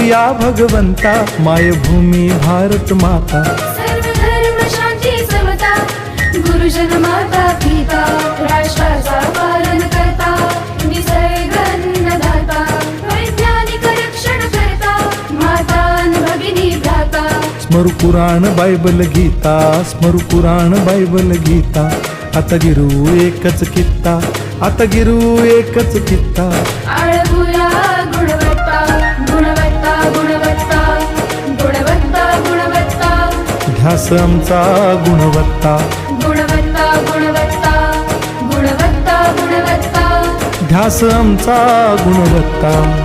या भगवंता मायभूमी भारत माता। सर्व धर्म शांती समता गुरुजन माता पिता राष्ट्राचा पालन करता निसर्ग अन्नदाता वैज्ञानिक रक्षण करता माता अन भगिनी भ्राता। स्मरु पुराण बायबल गीता स्मरु पुराण बायबल गीता आता गिरू एकच कित्ता। आता गिरू एकच कित्ता. आळगुया गुणवत्ता गुणवत्ता गुणवत्ता गुणवत्ता गुणवत्ता. ध्यास आमचा गुणवत्ता. गुणवत्ता गुणवत्ता गुणवत्ता गुणवत्ता. ध्यास आमचा गुणवत्ता.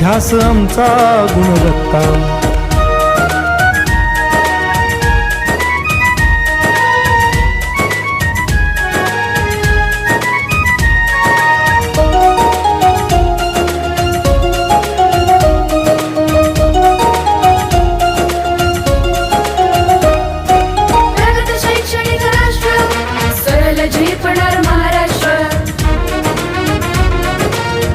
ध्यास आमचा गुणवत्ता.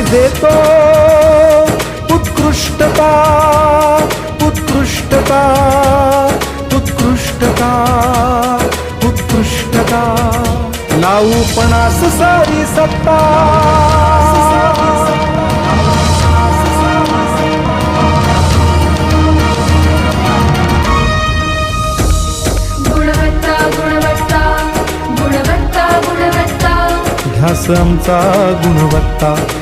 देतो. उत्कृष्टता उत्कृष्टता उत्कृष्टता उत्कृष्टता. नाऊपणास सारी सत्ता. ध्यास गुणवत्ता.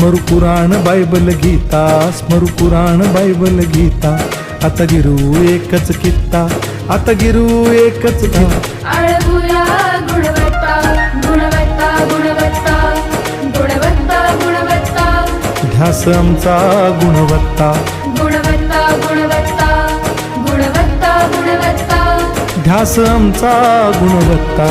स्मरु పురాణ బైబిల్ गीता स्मरु पुराण बायबल गीता आता गिरू एकच कित्ता आता गिरू एकच ध्यास आमचा गुणवत्ता ध्यास आमचा गुणवत्ता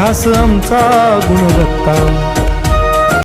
ध्यास आमचा गुणवत्ता.